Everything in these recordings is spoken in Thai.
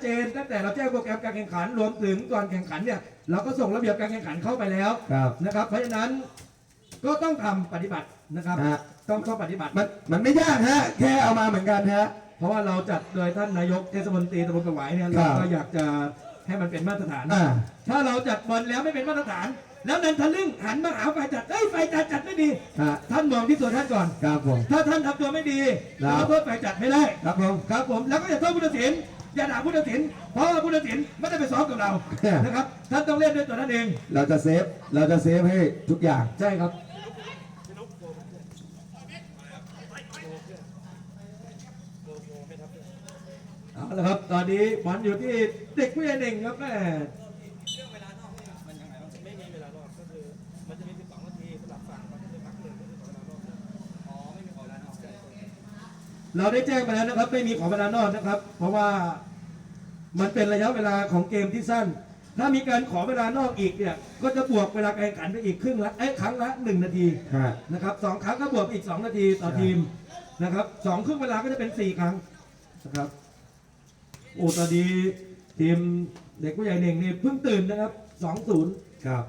เจนตั้งแต่เราแจ้งโปรแกรมการแข่งขันรวมถึงก่อนแข่งขันเนี่ยเราก็ส่งระเบียบการแข่งขันเข้าไปแล้วครับนะครับ เพราะฉะนั้นก็ต้องทำปฏิบัตินะครับ ฮะ ต้องต้องปฏิบัติ มันมันไม่ยากฮะ แค่เอามาเหมือนกันฮะ เพราะว่าเราจัดโดยท่านนายกเทศมนตรีตำบลกระหวายเนี่ยครัเราบก็อยากจะให้มันเป็นมาตรฐาน อ่า ถ้าเราจัดบอลแล้วไม่เป็นมาตรฐาน แล้วนันทะลึ่งหันมาหาฝ่ายจัดเอ้ยฝ่ายจัดจัดไม่ดี ฮะ ท่านมองที่ตัวท่านก่อน ครับผม ถ้าท่านทำตัวไม่ดีครับ เราโทษฝ่ายจัดไม่ได้ ครับผม ครับผมแล้วก็อย่าโทษผู้ตัดสิน อย่าด่าผู้ตัดสินเพราะว่าผู้ตัดสินไม่ได้ไปซ้อมกับเราเนี่ยนะครับท่านต้องเล่นด้วยตัวท่านเอง เราจะเซฟเราจะเซฟให้ทุกอย่างใช่ครับเอาละครับ ตอนนี้บอลอยู่ที่เด็กผู้ใหญ่หนึ่งครับแม่ เราได้แจ้งไปแล้วนะครับ ไม่มีขอเวลานอกนะครับ เพราะว่ามันเป็นระยะเวลาของเกมที่สั้น ถ้ามีการขอเวลานอกอีกเนี่ย ก็จะบวกเวลาการแข่งขันไปอีกครึ่งละเอ้ยครั้งละหนึ่งนาทีฮะนะครับสองครั้งก็บวกอีก2นาทีต่อใช่ทีมนะครับสองครึ่งเวลาก็จะเป็น4ครั้งนะครับโอ้ตอนนี้ทีมเด็กผู้ใหญ่เน่งนี่เพิ่งตื่นนะครับ2-0ครับ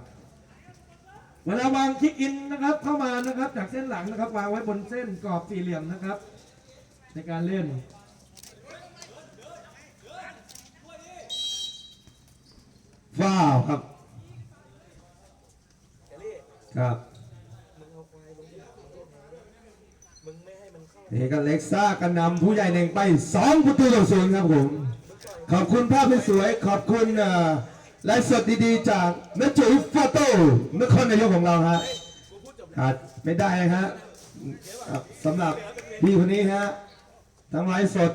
เวลาวางคิกอินนะครับเข้ามานะครับ จากเส้นหลังนะครับ วางไว้บนเส้นกรอบสี่เหลี่ยมนะครับ ในการเล่นว้าวครับ ครับมึงเอาควายลงที่หลังมึงไม่ให้มันเข้าเฮ้ก็เล็กซ่ากันนำผู้ใหญ่เน่งไป2ประตูต่อศูนย์ครับผม ขอบคุณภาพสวยขอบคุณไลฟ์สดดีๆ จากนจุ๋ยฟอโต้นครนายกของเราฮะขาดไม่ได้นะฮะสำหรับพี่คนนี้ฮะ ทั้งไลฟ์สด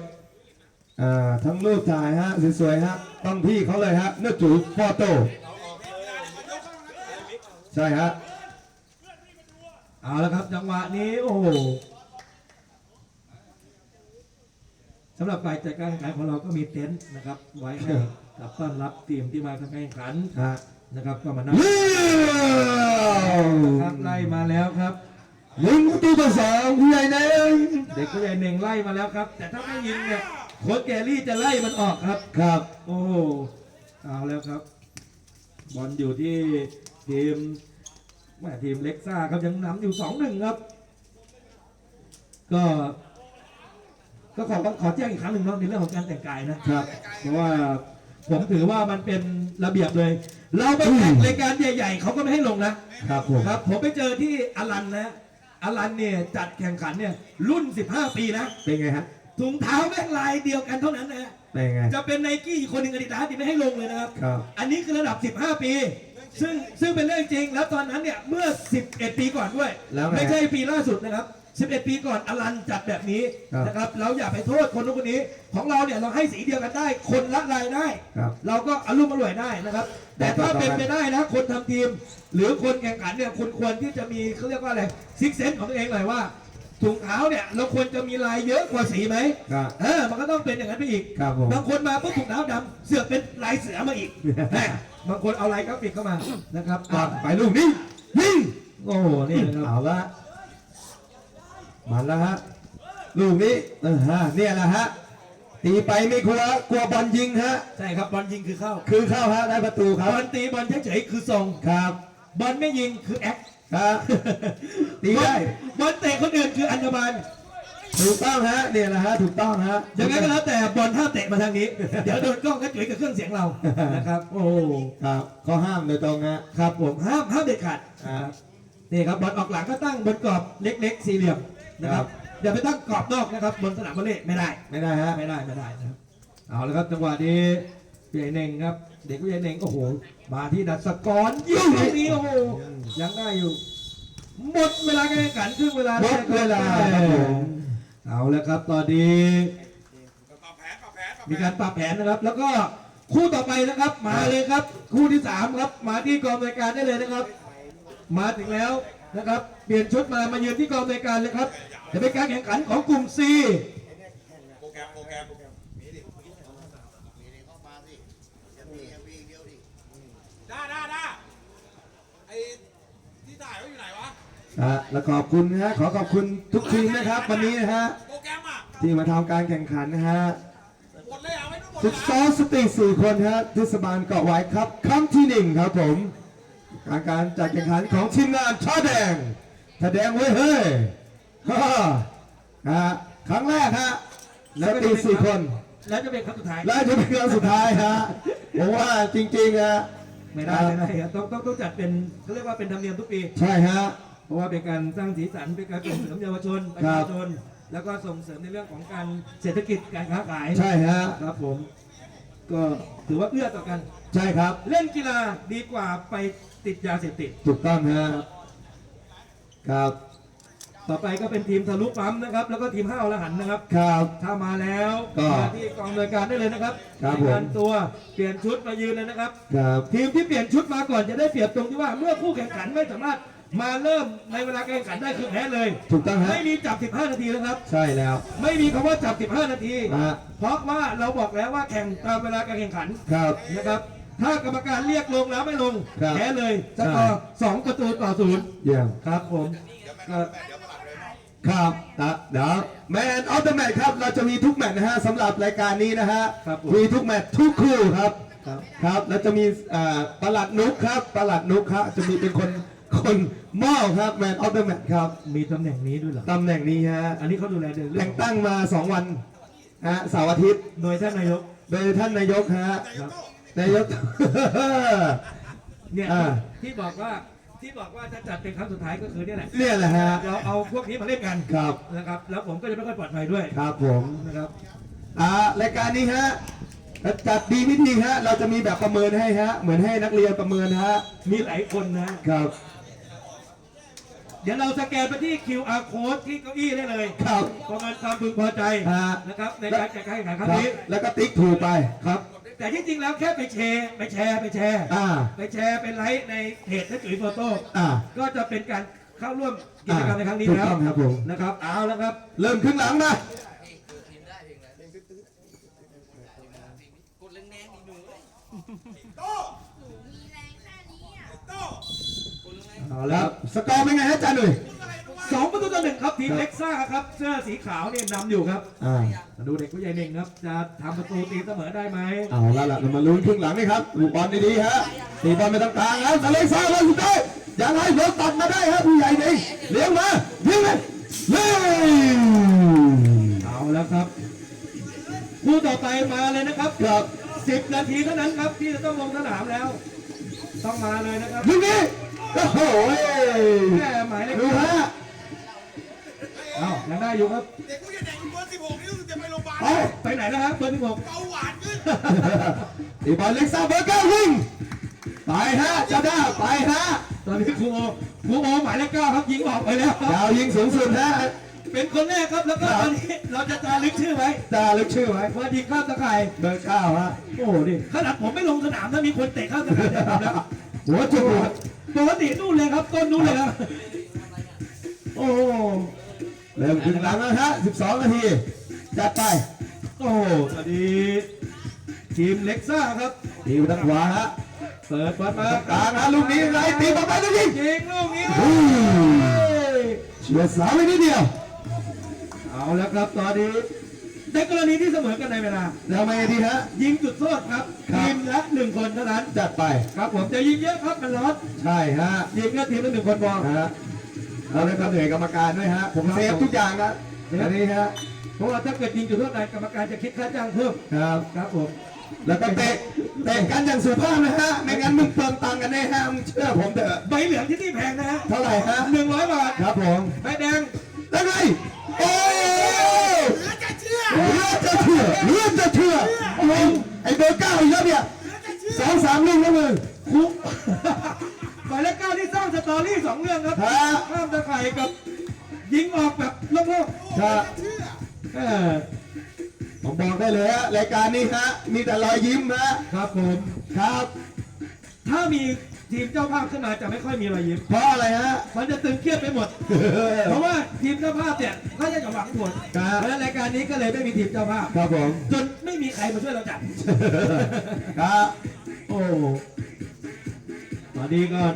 อ่าทั้งรูปถ่ายฮะสวยๆฮะต้องพี่เขาเลยฮะนจุ๋ยฟอโต้ใช่ฮะเอาละครับจังหวะนี้โอ้โหสำหรับฝ่ายจัดการแข่งขันของเราก็มีเต็นท์นะครับ ไว้ให้กับต้อนรับทีมที่มาทำการแข่งขันฮะนะครับก็มานั่งเลี้ยวครับไล่มาแล้วครับ หนึ่งประตูต่อสองผู้ใหญ่เน่งเด็กผู้ใหญ่เน่งไล่มาแล้วครับ แต่ถ้าไม่ยิงเนี่ยโค้ชแกรี่จะไล่มันออกครับ ครับ โอ้โหเอาแล้วครับ บอลอยู่ที่ทีมแม่ทีมเล็กซ่าครับยังนำอยู่สองหนึ่งครับ ก็ก็ขอขอแจ้งอีกครั้งหนึ่งเนาะในเรื่องของการแต่งกายนะครับ เพราะว่าผมถือว่ามันเป็นระเบียบเลย เราไปแข่งรายการใหญ่ ๆเขาก็ไม่ให้ลงนะครับผมครับ ผมไปเจอที่อลันนะ อลันเนี่ยจัดแข่งขันเนี่ยรุ่น 15 ปีนะเป็นไงฮะถุงเท้าแม่งลายเดียวกันเท่านั้นนะเป็นไง จะเป็นไนกี้อีกคนหนึ่งอาดิดาสที่ไม่ให้ลงเลยนะครับ ครับ อันนี้คือระดับ 15 ปี ซึ่งซึ่งเป็นเรื่องจริงแล้วตอนนั้นเนี่ยเมื่อ 11 ปีก่อนด้วย แล้วไง ไม่ใช่ปีล่าสุดนะครับ 11 ปีก่อนอลันจัดแบบนี้ครับนะครับเราอย่าไปโทษคนนู้นคนนี้ ของเราเนี่ยเราให้สีเดียวกันได้ คนละรายได้ ครับเราก็อารมณ์อร่วยได้นะครับ แต่ถ้าเป็นไปได้นะคนทำทีม หรือคนแข่งขันเนี่ยคุณควรที่จะมีเขาเรียกว่าอะไรซิกเซนของตัวเองหน่อยว่าถุงเท้าเนี่ยเราควรจะมีลายเยอะกว่าสีไหมครับเออมันก็ต้องเป็นอย่างนั้นไปอีกครับผมบางคนมาปุ๊บถุงเท้าดำเสือกเป็นลายเสือมาอีกแม่บางคนเอาลายกราฟิกเข้ามานะครับก่ออะนไปลูกนี้ยิงโอ้โหนี่นะครับเอาละ มันแล้วฮะลูกนี้เออฮะเนี่ยแหละฮะตีไปไม่กลัวกลัวบอลยิงฮะ ใช่ครับบอลยิงคือเข้าคือเข้าฮะได้ประตูครับบอลตีบอลเฉยๆคือทรงครับบอลไม่ยิงคือแอคครับตีได้บอลเตะคนอื่นคืออันธบาลถูกต้องฮะเนี่ยแหละฮะถูกต้องฮะยังไงก็แล้วแต่บอลห้ามเตะมาทางนี้ เดี๋ยวโดนกล้องกระจุยกับเครื่องเสียงเรานะครับ โอ้โหครับข้อห้ามโดยตรงฮะครับผมห้ามห้ามเด็ดขาดอ่านี่ครับบอลออกหลังก็ตั้งบนกรอบเล็ก ๆ สี่เหลี่ยม นะคครัรับบอย่าไปตั้งกรอบนอกนะครับบนสนามวอลเลย์ไม่ได้ไม่ได้ฮะไม่ได้ไม่ได้นะครับเอาละครับจังหวะนี้พี่ใหญ่เน่งครับ เด็กพี่ใหญ่เน่งโอ้โหมาที่ดัชกรยิงลูกนี้โอ้โหยังได้อยู่ หมดเวลาการแข่งขันครึ่งเวลาหมดเวลาครับผมเอาแล้วครับตอนนี้ปรับแผนปรับแผนปรับแผนมีการปรับแผนนะครับ แล้วก็คู่ต่อไปนะครับ มาเลยครับ คู่ที่สามครับ มาที่กองรายการได้เลยนะครับ มาถึงแล้ว นะครับ เปลี่ยนชุดมามายืนที่กองรายการเลยครับจะเป็นการแข่งขันของกลุ่ม C โปรแกรมโปรแกรมได้ได้ได้ไอที่ถ่ายเขาอยู่ไหนวะอะแล้วขอบคุณนะฮะขอขอบคุณทุกทีมนะครับ วันนี้นะฮะโปรแกรมอะที่มาทำการแข่งขันนะฮะหมดเลยเอาไว้นู่นฝึกซ้อมสตรีสี่คนฮะเทศบาลเกาะไว้ครับครั้งที่หนึ่งครับผม การการจัดแข่งขันของทีมงานชาแดงชาแดงเว้ยเฮ้ยฮ่าฮะครั้งแรกฮะสตรีสี่คน แล้วจะเป็นครั้งสุดท้ายและจะเป็นครั้งสุดท้ายฮะผมว่าจริงๆฮะไม่ได้ไม่ได้ครับต้องต้องต้องจัดเป็นเขาเรียกว่าเป็นธรรมเนียมทุกปีใช่ฮะเพราะว่าเป็นการสร้างสีสันเป็นการส่งเสริมเยาวชนประครัชาบชนแล้วก็ส่งเสริมในเรื่องของการเศรษฐกิจการค้าขายใช่ฮะครับผมก็ถือว่าเอื้อต่อกัน ใช่ครับ เล่นกีฬาดีกว่าไป ติดยาเสพติด ถูกต้องฮะครับ ต่อไปก็เป็นทีมทะลุปั๊มนะครับ แล้วก็ทีมห้าอรหันต์นะครับ ครับ ถ้ามาแล้วก็มาที่กองอำนวยการได้เลยนะครับครับในการตัวเปลี่ยนชุดมายืนเลยนะครับ ครับทีมที่เปลี่ยนชุดมาก่อนจะได้เปรียบตรงที่ว่าเมื่อคู่แข่งขันไม่สามารถมาเริ่มในเวลาการแข่งขันได้คือแพ้เลย ถูกต้องฮะไม่มีจับ 15 นาทีนะครับ ใช่แล้ว ไม่มีคำว่าจับ 15 นาที ฮะ เพราะว่าเราบอกแล้วว่าแข่งตามเวลาการแข่งขันครับ นะครับ ถ้ากรรมการเรียกลงแล้วไม่ลงครับแพ้เลยสกอร์สองประตูต่อศูนย์เยี่ยม ครับผมก็ครับนะเดี๋ยวแมนออฟเดอะแมตครับ เราจะมีทุกแมตช์นะฮะสำหรับรายการนี้นะฮะครับผมมีทุกแมตช์ทุกคู่ครับ ครับ ครับ แล้วจะมีอ่าประหลัดนุกครับประหลัดนุกครับจะมีเป็นคนคนมอบครับแมนออฟเดอะแมตครับมีตำแหน่งนี้ด้วยเหรอ ตำแหน่งนี้ฮะอันนี้เขาดูแลเรื่องแต่งตั้งมา 2 วันฮะเสาร์อาทิตย์ โดยท่านนายก โดยท่านนายกฮะครับ นายก เนี่ยอ่า ที่บอกว่าที่บอกว่าจะจัดเป็นครั้งสุดท้ายก็คือเนี่ยแหละเนี่ยแหละฮะ เราเอาพวกนี้มาเล่นกันครับ นะครับ แล้วผมก็จะไม่ค่อยปลอดภัยด้วยครับผม นะครับ อ่ารายการนี้ฮะจัดดีไม่ดีฮะ เราจะมีแบบประเมินให้ฮะ เหมือนให้นักเรียนประเมินฮะ มีหลายคนนะ ครับ เดี๋ยวเราสแกนไปที่ QR code ที่เก้าอี้ได้เลยครับประมาณความพึงพอใจฮะนะครับในการจัดการแข่งขันครั้งครับ นี้แล้วก็ติ๊กถูกไปครับ แต่ที่จริงแล้วแค่ไปแชร์ไปแชร์ไปแชร์อ่า ไปแชร์เป็นไลค์ในเพจนักจุ๋ยโฟโต้อ่า ก็จะเป็นการเข้าร่วมกิจกรรมในครั้งนี้ถูกแล้วต้องครับผม นะครับเอาแล้วครับ เริ่มครึ่งหลังนะกดแรงๆอีกหนูเลยมีแรงแค่นี้อะเอาคแล้วรับสกอร์เป็นไงฮะอาจารย์หนุ่ย สองประตูต่อหนึ่งครับทีมเล็กซ่าครับเสื้อสีขาวเนี่ยนำอยู่ครับอ่ามาดูเด็กผู้ใหญ่หนึ่งครับ จะทำประตูตีเสมอได้ไหมเอาละล่ะเรามาลุ้นครึ่งหลังนี่ครับลูกบอลดีๆฮะตีบอลไปตรงกลางแล้วทะเลซ่าบอลสุดท้ายยังไงรถตัดมาได้ครับผู้ใหญ่หนึ่งเลี้ยงมาเลี้ยงเลยเลี้ยงเอาแล้วครับคู่ต่อไปมาเลยนะครับครับสิบนาทีเท่านั้นครับที่จะต้องลงสนามแล้ว ต้องมาเลยนะครับลูกนี้โอ้โห แม่หมายเลข ดูฮะ เอายังได้อยู่ครับเด็กผู้ใหญ่เด็กเบอร์สิบหกนี่รู้สึกจะไปโรงพยาบาลไปไปไหนแล้วครับเบอร์ที่หกเบาหวานขึ้นตีบอลเล็กซ่าเบอร์เก้าวิ่งไปฮะเจ้าด้าไปฮะตอนนี้ครูโอครูโอหมายเลขเก้าครับยิงออกไปแล้วครับดาวยิงสูงสุดฮะเป็นคนแรกครับแล้วก็ตอนนี้เราจะจารึกชื่อไว้จารึกชื่อไว้ว่ายิงข้ามตะข่ายเบอร์เก้าฮะโอ้โหดิขนาดผมไม่ลงสนามถ้ามีคนเตะข้ามตะข่ายเนี่ยผมแล้วหัวจุกปกตินู่นเลยครับต้นนู่นเลยครับโอ้โห เริ่มถึงหลังแล้วฮะ12 นาที จัดไป โอ้โหสวัสดีทีมเล็กซ่าครับตีไปทางขวาฮะ เปิดบอลมากลางฮะลูกนี้ไรตีบอลไปลูกยิงยิงลูกนี้อืมเฉียดเสาไปนิดเดียว เอาแล้วครับตอนนี้ในกรณีที่เสมอกันในเวลาแล้วไงดีฮะ ยิงจุดโทษครับครับ ทีมละหนึ่งคนเท่านั้น จัดไป ครับผมจะยิงเยอะครับมันร้อนใช่ฮะ ยิงแค่ทีมละหนึ่งคนพอ ฮะ เราได้ครับเหนื่อยกรรมการด้วยฮะ ผมเซฟทุกอย่างนะอันนี้ฮะเพราะว่าถ้าเกิดยิงจุดโทษใดกรรมการจะคิดค่าจ้างเพิ่มครับครับผมแล้วก็เตะเตะกันอย่างสุภาพนะฮะไม่งั้นมึงเปลืองตังค์กันแน่ฮะมึงเชื่อผมเถอะใบเหลืองที่นี่แพงนะฮะเท่าไหร่ฮะหนึ่งร้อยบาทครับผมใบแดงได้ไงโอ้ยเหลือจะเชื่อเลือดจะเชื่อเลือดจะเชื่อโอ้โหไอ้เบอร์เก้าอีกแล้วเนี่ยเหลือจะเชื่อสองสามลูกแล้วมึงคุก หมายเลขเก้าที่สร้างสตอรี่สองเรื่องครับฮะ ข้ามตะไคร่กับ ยิงออกแบบโล่งครับเชื่อๆเออผมบอกได้เลยฮะรายการนี้ฮะมีแต่รอยยิ้มฮะครับผม ครับ ถ้ามีทีมเจ้าภาพขึ้นมาจะไม่ค่อยมีรอยยิ้ม เพราะอะไรฮะ มันจะตึงเครียดไปหมด เพราะว่าทีมเจ้าภาพเนี่ยก็จะหวังผลครับ เพราะฉะนั้นรายการนี้ก็เลยไม่มีทีมเจ้าภาพ ครับผม จนไม่มีใครมาช่วยเราจัด ครับ โอ้ มาดีก่อน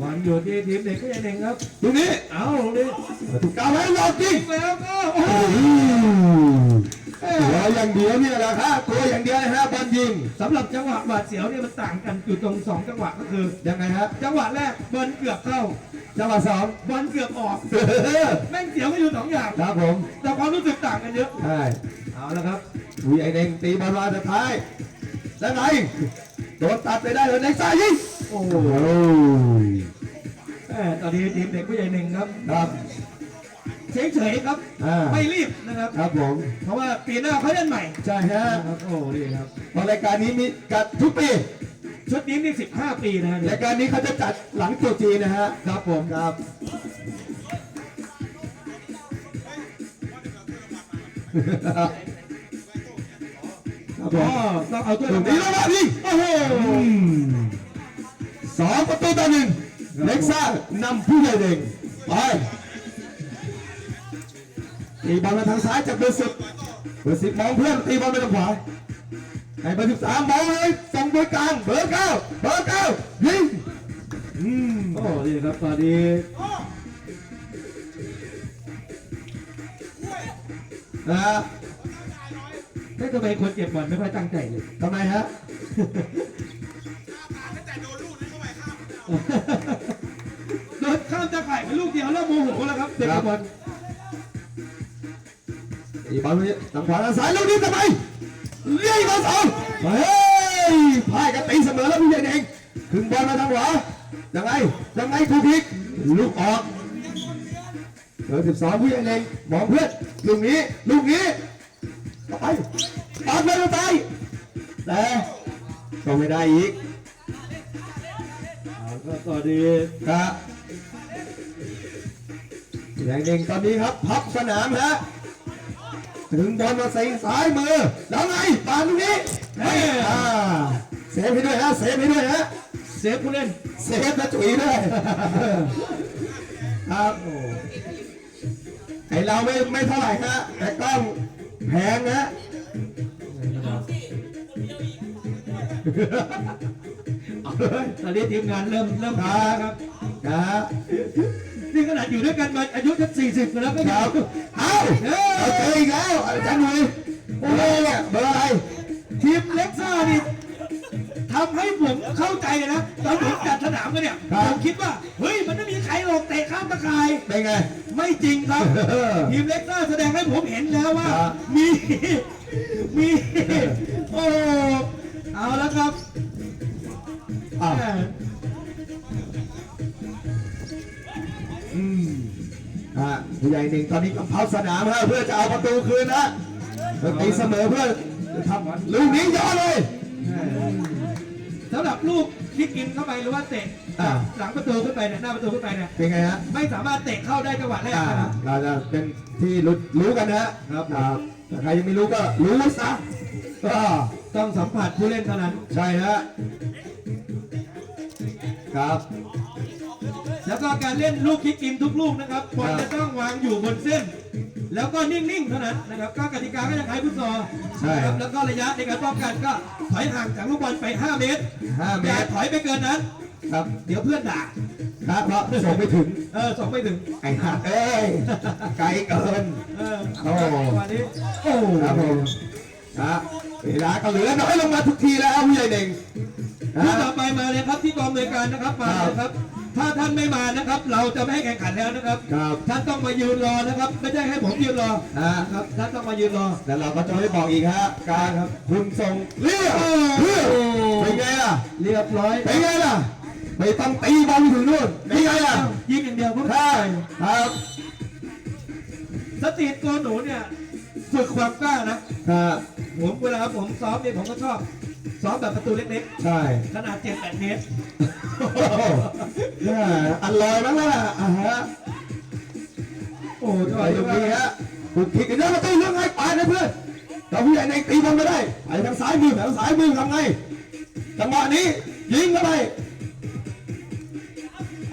บอลอยู่ที่ทีมเด็กก็ยังเด็กครับลูกนี้เอาดิประตูเก้าให้หลอกจริงแล้วก็โอ้โหตัวอย่างเดียวเนี่ยแหละครับตัวอย่างเดียวนะฮะบอลยิงสำหรับจังหวะหวาดเสียวเนี่ยมันต่างกันอยู่ตรงสองจังหวะก็คือ ยังไงฮะจังหวะแรกบอลเกือบเข้า จังหวะสองบอลเกือบออกแม่งเสียวกันอยู่สองอย่างครับผมแต่ความรู้สึกต่างกันเยอะใช่เอาละครับ ผู้ใหญ่เด้งตีบอลมาสุดท้ายแล้วไงโดนตัดไปได้เลยในซ้ายยิงโอ้โอ้โหโหแหม่ตอนนี้ทีมเด็กผู้ใหญ่หนึ่งครับครับ เฉยๆครับ อ่า ไม่รีบนะครับ ครับผมเพราะว่าปีหน้าเขาเล่นใหม่ใช่ฮะนะครับโอ้นี่ครับ เพราะรายการนี้มีจัดทุกปีชุดนี้นี่15 ปีนะฮะรายการนี้เขาจะจัดหลังตรุษจีนนะฮะครับผมครับครับผ ก็มต้องเอาตัวตรงนี้แล้วนะพี่โอ้โหสองประตูต่อหนึ่งเล็กซ่านำผู้ใหญ่เด่งไปตีบอลมาทางซ้ายจากเบอร์สิบเบอร์สิบมองเพื่อนตีบอลไปทางขวาให้เบอร์สิบสามมองเลยส่งบอลกลางเบอร์เก้าเบอร์เก้ายิงอืมโอ้นี่ครับตอนนี้นะ ฮะให้ทำไมคนเก็บบอลไม่ค่อยตั้งใจเลยทำไมฮะตั้งแต่โดนลูกนี้เข้าไปข้ามโดนข้ามตะข่ายไปลูกเดียวแล้วโมโหแล้วครับเด็กบอลตีบอลไปทางขวาทางซ้ายลูกนี้ทำไมเลี้ยงมาสองเฮ้ยพ่ายกันตีเสมอแล้วผู้ใหญ่เด่งถึงบอลมาทางขวายังไงยังไงถูกพลิกลูกออกเบอร์สิบสองผู้ใหญ่เล็งมองเพื่อนลูกนี้ลูกนี้ แต่ก็ไม่ได้อีกเอาก็ตอนนี้ครับผู้ใหญ่เล็งตอนนี้ครับพับสนามฮะถึงบอลมาใส่ซ้ายมือแล้วไงปาดลูกนี้ไม่อ่าเซฟให้ด้วยฮะเซฟให้ด้วยฮะเซฟผู้เล่นเซฟนะจุ๋ยด้วยครับโอ้ไอเราไม่ไม่เท่าไหร่ฮะแต่กล้องแพงฮะ เอาเลยตอนนี้ทีมงานเริ่มเริ่มคมารับครับครับนี่ขนาดอยู่ด้วยกันมาอายุแค่สี่สิบแล้วก็คยัรังบเอาเอาเจออีกแล้วอาจารย์หนุ่ยโอ้โหเนี่ยเบอร์อะไรทีมเล็กซ่านี่ทำให้ผมเข้าใจเลยนะตอนผมจัดสนามกันเนี่ยผมคิดว่าเฮ้ยมันไม่มีใครหรอกเตะข้ามตะข่าย เป็นไง ไม่จริงครับ เออทีมเล็กซ่าแสดงให้ผมเห็นแล้วว่า ครับ มี มี โอ้ เอาแล้วครับอ้าวแหม่อืมอะผู้ใหญ่หนึ่งตอนนี้กำเพาสนามฮะเพื่อจะเอาประตูคืนนะเพื่อตีเสมอเพื่อทำลูกนี้ย้อนเลยสำหรับลูกที่กินเข้าไปหรือว่าเตะอ่าหลังประตูขึ้นไปเนี่ยหน้าประตูขึ้นไปเนี่ยเป็นไงฮะไม่สามารถเตะเข้าได้จังหวะแรกอ่านะครับเราจะเป็นที่รู้รู้กันนะฮะครับผมอ่าถ้าใครยังไม่รู้ก็รู้ซะก็ ต้องสัมผัสผู้เล่นเท่านั้นใช่ฮะครับ แล้วก็การเล่นลูกคิกกินทุกลูกนะครับบอลจะต้องวางอยู่บนเส้น แล้วก็นิ่งๆเท่านั้นนะครับ ก็กติกาก็จะคล้ายฟุตซอลใช่นะครับแล้วก็ระยะในการป้องกันก็ถอยห่างจากลูกบอลไป 5 เมตรห้าเมอย่าตรถอยไปเกินนั้น ครับเดี๋ยวเพื่อนด่าครับเพราะส่งไปถึงเออส่งไม่ถึงไอ้หัดเอ้ยไกลเกิน เออโอ้ วันนี้โอ้ ครับผมครับ เวลาก็เหลือน้อยลงมาทุกทีแล้วผู้ใหญ่เด่งนะผู้ต่อไปมาเลยครับที่กองอำนวยการนะครับมาเลยครับ ถ้าท่านไม่มานะครับ เราจะไม่ให้แข่งขันแล้วนะครับ ครับท่านต้องมายืนรอนะครับ ไม่ใช่ให้ผมยืนรอนะนะครับท่านต้องมายืนรอแล้วเราก็จะไม่บอกอีกฮะการครับคุณส่งเรียกเรียกเป็นไงล่ะเรียบร้อยเป็นไงล่ะไม่ต้องตีบอลถึงนู่นเป็นไงล่ะยิงอย่างเดียวเพราะใช่ครับสตรีทโกนหนูเนี่ยฝึกความกล้านะครับ ผมเวลาผมซ้อมเนี่ยผมก็ชอบซ้อมแบบประตูเล็กใช่ๆ ขนาด7 8เมตรโอ้โหเนี่ยอร่อยมากเลยล่ะอ่าฮะโอ้โหไปตรงนี้ฮะถูกคิดกันเยอะมาตีเรื่องไงไปนะเพื่อนเราผู้ใหญ่ในตีบอลไม่ได้ไปทางซ้ายมือทางซ้ายมือทำไงจังหวะนี้ยิงเข้าไป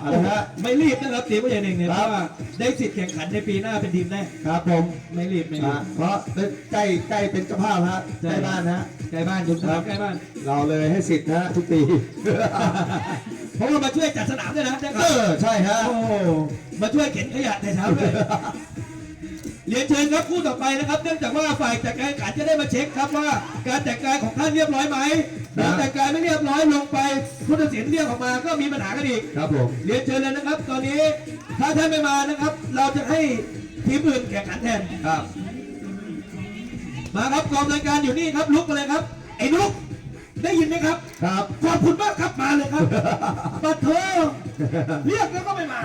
เอาละฮะไม่รีบนะครับทีมผู้ใหญ่หนึ่งเนี่ยคเพรับราะว่าได้สิทธิ์แข่งขันในปีหน้าเป็นทีมแรกครับผมไม่รีบไม่รีอะบเพราะใกล้ใกล้เป็นเจ้าภาพฮะใกล้บ้านฮะใกล้บ้านอยู่สนามใกล้บ้าน เราเลยให้สิทธิ์นะฮะทุกปีเพราะว่ามาช่วยจัดสนามด้วยนะได้คเอรับอใช่ฮะโอ้มาช่วยเข็นขยะในเช้าด้วยเรียนเชิญครับคู่ต่อไปนะครับ เนื่องจากว่าฝ่ายจัดการแข่งขันจะได้มาเช็คครับว่า การแต่งกายของท่านเรียบร้อยไหม ถ้าแต่งกายไม่เรียบร้อยลงไปผู้ตัดสินเรียกออกมาก็มีปัญหากันอีกครับผมเรียนเชิญเลยนะครับ ตอนนี้ถ้าท่านไม่มานะครับ เราจะให้ทีมอื่นแข่งขันแทนครับ มาครับกองรายการอยู่นี่ครับลุกมาเลยครับ ไอ้นุกได้ยินไหมครับ ครับขอบคุณมากครับมาเลยครับปัดเธอเรียกแล้วก็ไม่มา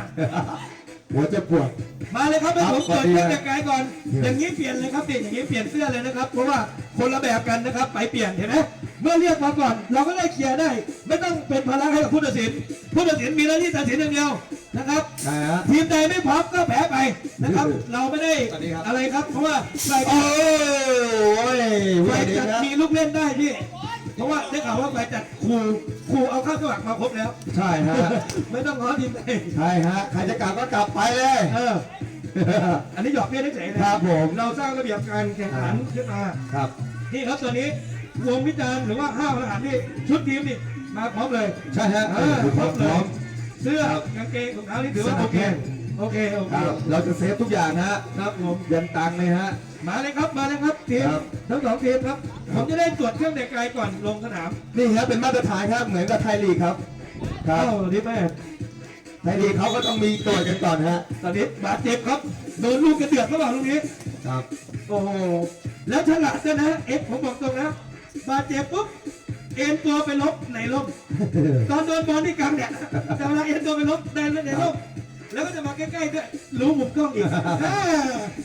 หัวจะปวด มาเลยครับให้ผมครัเปิบดเครื่องแต่งกายก่อน อย่างนี้เปลี่ยนเลยครับเปลี่ยนอย่างนี้เปลี่ยนเสื้อเลยนะครับ เพราะว่าคนละแบบกันนะครับ ไปเปลี่ยนเห็นไหมเมื่อเรียกมาก่อน เราก็ได้เคลียร์ได้ ไม่ต้องเป็นภาระให้กับผู้ตัดสิน ผู้ตัดสินมีหน้าที่ตัดสินอย่างเดียวนะครับนะฮะ ทีมใดไม่พร้อมก็แพ้ไปนะครับ เราไม่ได้สวัสดีครับ อะไรครับ เพราะว่าฝ่ายโอ้ยฝ่ายดีจัดนะมีลูกเล่นได้พี่ เพราะว่าได้ข่าวว่าฝ่ายจัดครูครูเอาข้าวสมัครมาครบแล้ว ใช่ฮะ ไม่ต้องง้อทีมใดใช่ฮะ ใครจะกลับก็กลับไปเลย เออ อันนี้หยอกเล่นเฉยๆนะครับผม เราสร้างระเบียบการแข่งขันขึ้นมา ครับ นี่ครับตอนนี้วงวิจารณ์หรือว่าห้าวทหารนี่ชุดทีมนี่มาพร้อมเลย ใช่ฮะเออคุณคพรร้อบมเลพร้อยมเสื้อครับกางเกงรองเท้านี่ถือว่าสนัโอบเคแข้ง โอเคโอเคครับเราจะเซฟทุกอย่างฮะครับผมยันตังค์เลยฮะ มาเลยครับมาเลยครับทีมครับ ทั้งสองทีมครับ ผมจะได้ตรวจเครื่องแต่งกายก่อนลงสนามนี่ฮะเป็นมาตรฐานครับเหมือนกับไทยลีกครับครัเอ้าบนี่แม่ไทยลีกเขาก็ต้องมีตรวจกันก่อนฮะตอนนี้บาดเจ็บครับโดนลูกกระเดือกเขาบอกลูกนี้ ครับโอ้โห แล้วฉลาดด้วยนะเอ็กซ์ผมบอกตรงนะบาดเจ็บปุ๊บเอ็นตัวไปลบในร่มตอนโดนบอลที่กลางเนี่ยกำลังเอ็นตัวไปลบในในร่ม แล้วก็จะมาใกล้ๆด้วยรู้มุมกล้องอีกอ่า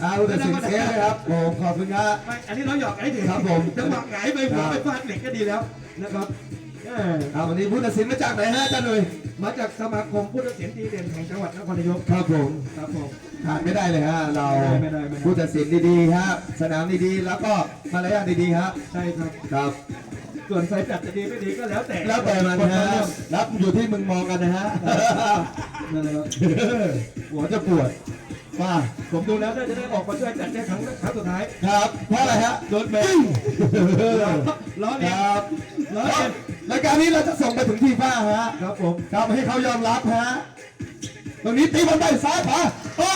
เอาแต่สินเซฟเลยครับผมขอบคุณครับไม่อันนี้เราหยอกไอ้ถึงครับผมจังหวะหงายไปหัวครับไปฟาดเหล็กก็ดีแล้วนะครับเออเอาวันนี้ผู้ตัดสินมาจากไหนฮะอาจารย์หนุ่ยมาจากสมาคมผู้ตัดสินดีเด่นแห่งจังหวัดนครนายกครับผมครับผมขาดไม่ได้เลยฮะเราไม่ได้ไม่ได้ไม่ได้ผู้ตัดสินดีๆฮะสนามดีๆแล้วก็มารยาทดีๆฮะใช่ครับครับ ส่วนไฟจัดจะดีไม่ดีก็แล้วแต่แล้วแต่มันคนฮะละเรื่องรับอยู่ที่มึงมองกันนะฮะนั่นแหละครับหัวจะปวดมาผมดูแล้วน่าจะได้ออกมาช่วยจัดแค่ครั้งครั้งสุดท้ายครับเพราะอะไรฮะโดนแบนล้อคเลียนรับล้อเลียนรายการนี้เราจะส่งไปถึงที่ฟ้าฮะครับผมครับให้เขายอมรับฮะตรงนี้ตีบอลไปซ้ายขวาโอ้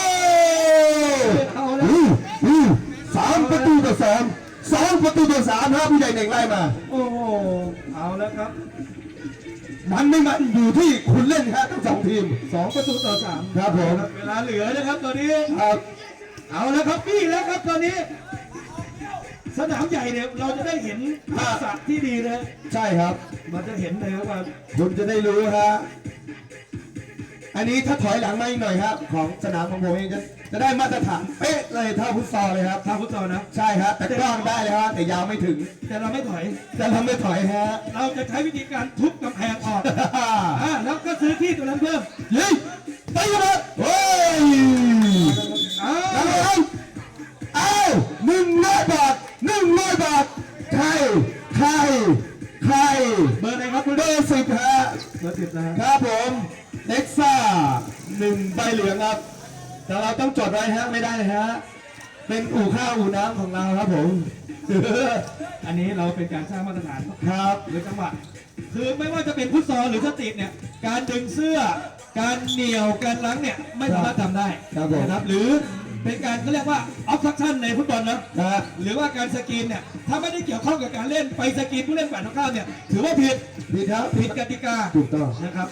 เอาแล้วอู้อู้สามประตูต่อสอง สองประตูต่อสามฮะผู้ใหญ่เน่งไล่มา โอ้โหเอาแล้วครับมันไม่มันอยู่ที่คุณเล่นฮะทั้งสองทีม สองประตูต่อสามครับผม เวลาเหลือนะครับตอนนี้ ครับเอาแล้วครับพี่แล้วครับตอนนี้ สนามใหญ่เนี่ยเราจะได้เห็นทักษะที่ดีนะใช่ครับ มันจะเห็นเลยครับว่าคุณจะได้รู้ฮะอันนี้ถ้าถอยหลังมาอีกหน่อยครับ ของสนามของผมเองจะ จะได้มาตรฐานเป๊ะเลยเท่าฟุตซอลเลยครับทางฟุตซอลนะ ใช่ครับ แต่กล้องได้เลยฮะแต่ยาวไม่ถึง แต่เราไม่ถอย แต่เราไม่ถอยฮะ เราจะใช้วิธีการทุบกำแพงออกอ่าแล้วก็ซื้อที่ตัวนั้นเพิ่มเฮ้ยไปกันเลยเฮ้ยอ้าเอาวเอาเอาหนึ่งร้อยบาทหนึ่งร้อยบาทใครใครใครเบอร์ไหนครับคุณเบอร์สิบฮะเบอร์สิบนะฮะครับผมเอ็กซ่าหนึ่งใบเหลืองครับ แต่เราต้องจดไว้ฮะไม่ได้เลยฮะเป็นอู่ข้าวอู่น้ำของเราครับผมอันนี้เราเป็นการสร้างมาตรฐานครับหรือจังหวะคือไม่ว่าจะเป็นฟุตซอลหรือสตรีทเนี่ย การดึงเสื้อ การเหนี่ยวการล้างเนี่ยไม่สามารถทำได้ครับผมนะครับ หรือเป็นการเขาเรียกว่าออฟซัคชั่นในฟุตบอลนะนะฮะหรือว่าการสกรีนเนี่ยถ้าไม่ได้เกี่ยวข้องกับการเล่นไปสกรีนผู้เล่นฝ่ายตรงข้ามเนี่ยถือว่าผิดดีครับผิดกติกาถูกต้องนะครับ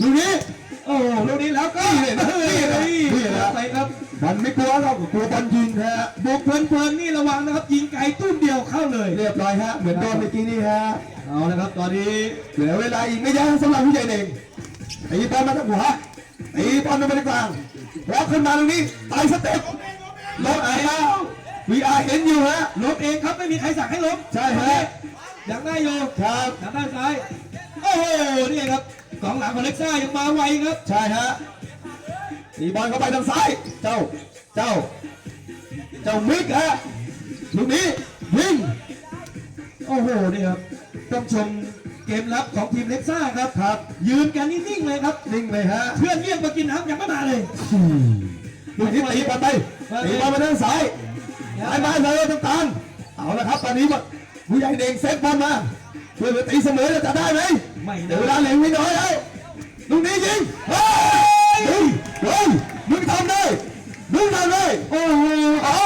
ลูกนี้โอ้โหลูกนี้แล้วก็นี่นะนี่นะนี่นะไปครับมันไม่กลัวหรอกกลัวบอลยิงฮะบุกเพลินๆนี่ระวังนะครับ ยิงไกลตุ้มเดียวเข้าเลยเรียบร้อยฮะเหมือนโดนเมื่อกี้นี่ฮะเอาละครับตอนนี้เหลือเวลาอีกไม่เยอะสำหรับผู้ใหญ่เองตีบอลมาทางหัวตีบอลมาทางกลางแล้วขึ้นมาตรงนี้ไต่สเต็ปลบไอ้แล้ว VR เห็นอยู่ฮะล้มเองครับไม่มีใครสั่งให้ล้มใช่ฮะยังได้อยู่ครับทางด้านซ้ายโอ้โหนี่ครับ กองหลังของเล็กซ่ายังมาไวครับ ใช่ฮะตีบอลเข้าไปทางซ้าย เจ้า เจ้า เจ้ามิกฮะลูกนี้ยิง โอ้โห นี่ครับ ต้องชมเกมรับของทีมเล็กซ่าครับ ครับ ยืนกันนิ่งๆเลยครับ นิ่งเลยฮะ เพื่อนเรียกมากินน้ำยังไม่มาเลย ลูกนี้ตีบอลไปตีบอลมาทางซ้ายสายมาเลยตรงกลางเอาละครับ ตอนนี้ผู้ใหญ่เด้งเซตบอลมาช่วยเหลือตีเสมอจะได้ไหม ไม่เดี๋ยวเวได้ลาเหลือไม่น้อยแล้วลูกนี้ยิงเฮ้ยเฮ้ยเฮ้ยมึงทำได้มึงทำได้โอ้โหเอา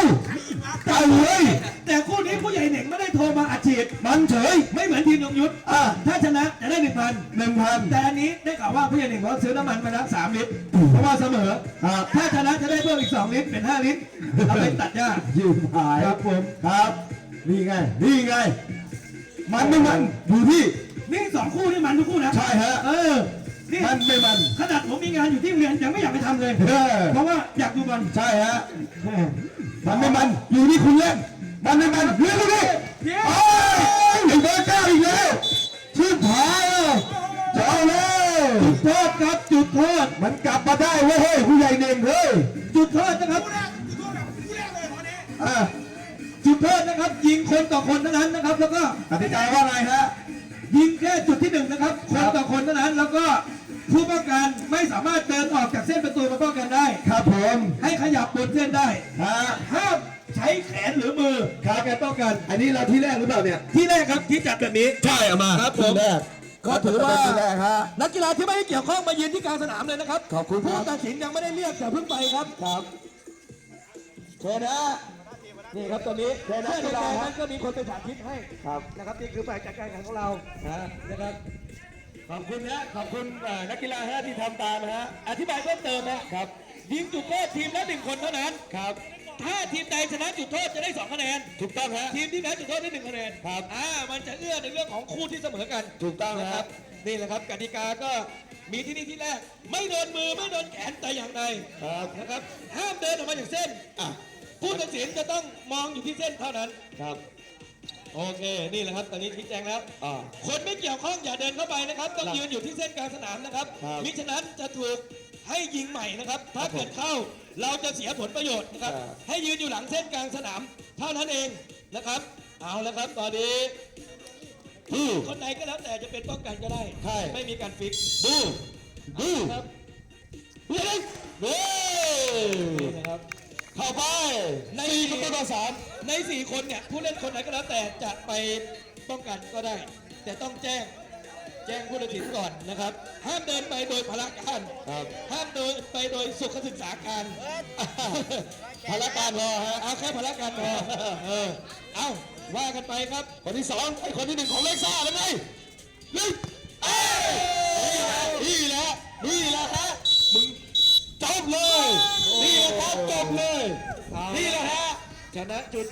ไก่เฮ้ยแต่คู่นี้ผู้ใหญ่เหน่งไม่ได้โทรมาอัดฉีดมันเฉยไม่เหมือนทีมยงยุทธอะถ้าชนะจะได้หนึ่งพันหนึ่งพันแต่อันนี้ได้ข่าวว่าผู้ใหญ่เหน่งเขาซื้อน้ำมันมาแล้วสามลิตรเพราะว่าเสมอครับถ้าชนะจะได้เพิ่มอีกสองลิตรเป็นห้าลิตรเอาไปตัดหญ้ายืมหายครับผมครับนี่ไงนี่ไงมันไม่มันอยู่ที่ นี่สองคู่นี่มันทุกคู่นะใช่ฮะ เออนี่มันไม่มัน ขนาดผมมีงานอยู่ที่โรงเรียนยังไม่อยากไปทำเลย เออ เพราะว่าอยากดูบอลใช่ฮะ มันไม่มันอยู่ที่คุณเล่นมันไม่มันเรื่องนี้เดี๋ยวโอ้ยไอ้เบอร์เก้าอีกแล้วชื่อผายจะเอาแล้วจุดโทษครับจุดโทษมันกลับมาได้เว้ยเฮ้ยผู้ใหญ่เน่งเฮ้ยจุดโทษนะครับคู่แรกคู่แรกคู่แรกเลยวันนี้อะจุดโทษนะครับยิงคนต่อคนเท่านั้นนะครับ แล้วก็กติกาว่าไงฮะ ยิงแค่จุดที่หนึ่งนะครับ คนต่อคนเท่านั้น แล้วก็ผู้ป้องกันไม่สามารถเดินออกจากเส้นประตูมาป้องกันได้ ครับผมให้ขยับบนเส้นได้ฮะห้ามใช้แขนหรือมือในการป้องกัน อันนี้เราที่แรกหรือเปล่าเนี่ย ที่แรกครับที่จัดแบบนี้ ใช่เอามาครับผม ที่แรกก็ถือว่า ที่แรกฮะ นักกีฬาที่ไม่ได้เกี่ยวข้องมายืนที่กลางสนามเลยนะครับขอบคุณครับ ผู้ตัดสินยังไม่ได้เรียกแต่เพิ่งไปครับ ครับเชิญนะ นี่ครับตอนนี้เชิญนะเพื่อนในกีฬาการครับนั้นก็มีคนไปสาธิตให้ครับนะครับนี่คือฝ่ายจัดการแข่งของเรานะนะครับ ขอบคุณนะขอบคุณเอ่อนักกีฬาฮะที่ทำตามนะฮะอธิบายเพิ่มเติมนะครับยิงจุดโทษทีมละหนึ่งคนเท่านั้น ครับ ถ้าทีมใดชนะจุดโทษจะได้สองคะแนน ถูกต้องฮะ ทีมที่แพ้จุดโทษได้หนึ่งคะแนนครับอ่า มันจะเอื้อในเรื่องของคู่ที่เสมอกันถูกต้องนะคครัรับ บ นี่แหละครับกติกาก็มีที่นี่ที่แรก ไม่โดนมือไม่โดนแขนแต่อย่างใดครับ นะครับ ห้ามเดินออกมาจากเส้นอะ ผู้ตัดสินจะต้องมองอยู่ที่เส้นเท่านั้น ครับ โอเค นี่แหละครับ ตอนนี้ชี้แจงแล้ว อ่า คนไม่เกี่ยวข้องอย่าเดินเข้าไปนะครับ ต้องยืนอยู่ที่เส้นกลางสนามนะครับ ครับมิฉะนั้นจะถูกให้ยิงใหม่นะครับ ถ้าเกิดเข้าเราจะเสียผลประโยชน์นะครับ ครับ ให้ยืนอยู่หลังเส้นกลางสนาม เท่านั้นเองนะครับ เอาละครับ ตอนนี้คนไหนก็แล้วแต่จะเป็นป้องกันก็ได้ ใช่ ไม่มีการฟิกดูดูครับเฮ้ยเฮ้ย นี่นะครับ เข้าไปในสี่ประตูต่อสามในสี่คนเนี่ยผู้เล่นคนไหนก็แล้วแต่จะไปป้องกันก็ได้ แต่ต้องแจ้งแจ้งผู้ตัดสินก่อนนะครับ ห้ามเดินไปโดยพละการครับห้ามเดินไปโดยสุขศึกษาการพละการพอฮะเอาแค่พละการพอเออเอาว่ากันไปครับคนที่สองไอ้คนที่หนึ่งของเล็กซ่าแล้วไงหนึ่งเอ้ยนี่แหละนี่แหละฮะมึงจบ เลย นี่ครับจบเลย นี่แหละฮะชนะจุด